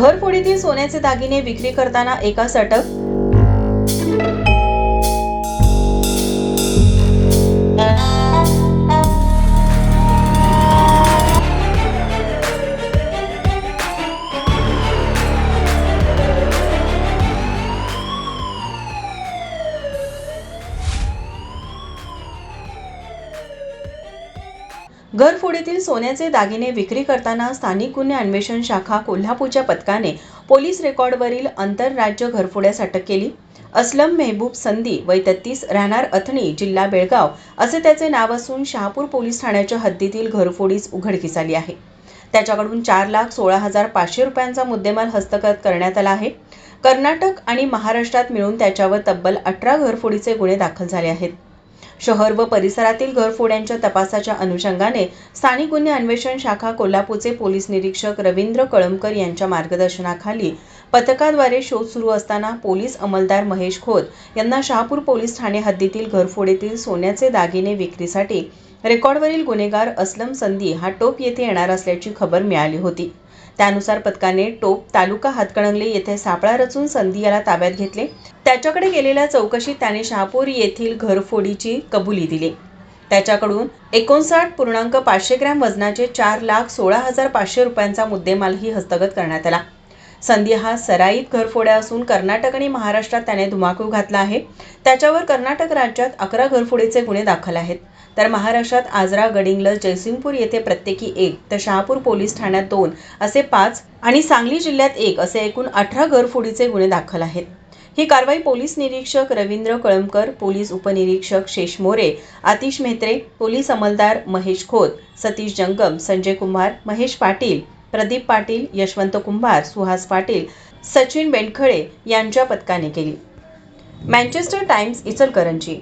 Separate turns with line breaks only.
घरफोडीतील सोन्याचे दागिने विक्री करताना एकास अटक घरफोडीतील सोन्याचे दागिने विक्री करताना स्थानिक गुन्हे अन्वेषण शाखा कोल्हापूरच्या पथकाने पोलीस रेकॉर्डवरील आंतरराज्य घरफोड्यास अटक केली. असलम मेहबूब संदी वय तत्तीस राहणार अथणी जिल्हा बेळगाव असे त्याचे नाव असून शहापूर पोलीस ठाण्याच्या हद्दीतील घरफोडीस उघडकीस आली आहे. त्याच्याकडून चार लाख सोळा हजार पाचशे रुपयांचा मुद्देमाल हस्तगत करण्यात आला आहे. कर्नाटक आणि महाराष्ट्रात मिळून त्याच्यावर तब्बल अठरा घरफोडीचे गुन्हे दाखल झाले आहेत. शहर व परिसरातील घरफोड्यांच्या तपासाच्या अनुषंगाने स्थानिक गुन्हे अन्वेषण शाखा कोल्हापूरचे पोलीस निरीक्षक रवींद्र कळमकर यांच्या मार्गदर्शनाखाली पथकाद्वारे शोध सुरू असताना पोलीस अंमलदार महेश खोत यांना शहापूर पोलीस ठाणे हद्दीतील घरफोडीतील सोन्याचे दागिने विक्रीसाठी रेकॉर्डवरील गुन्हेगार असलम संधी हा टोप येथे येणार असल्याची खबर मिळाली होती. त्यानुसार पथकाने टोप तालुका हातकणंगले येथे सापळा रचून संधी याला ताब्यात घेतले. त्याच्याकडे गेलेल्या चौकशीत त्याने शहापूर येथील घरफोडीची कबुली दिली. त्याच्याकडून एकोणसाठ पूर्णांक पाचशे ग्रॅम वजनाचे चार लाख सोळा हजार पाचशे रुपयांचा मुद्देमालही हस्तगत करण्यात आला. संधी हा सराईत घरफोड्या असून कर्नाटक आणि महाराष्ट्रात त्याने धुमाकूळ घातला आहे. त्याच्यावर कर्नाटक राज्यात अकरा घरफोडीचे गुन्हे दाखल आहेत. तर महाराष्ट्रात आजरा गडिंगलज जयसिंगपूर येथे प्रत्येकी एक तर शहापूर पोलीस ठाण्यात दोन असे पाच आणि सांगली जिल्ह्यात एक असे एकूण अठरा घरफोडीचे गुन्हे दाखल आहेत. ही कारवाई पोलीस निरीक्षक रवींद्र कळमकर पोलीस उपनिरीक्षक शेष मोरे आतिश मेहत्रे पोलीस अंमलदार महेश खोत सतीश जंगम संजय कुमार महेश पाटील प्रदीप पाटील यशवंत कुंभार सुहास पाटील सचिन बेंडखळे यांच्या पथकाने केली. Manchester times Ichalkaranji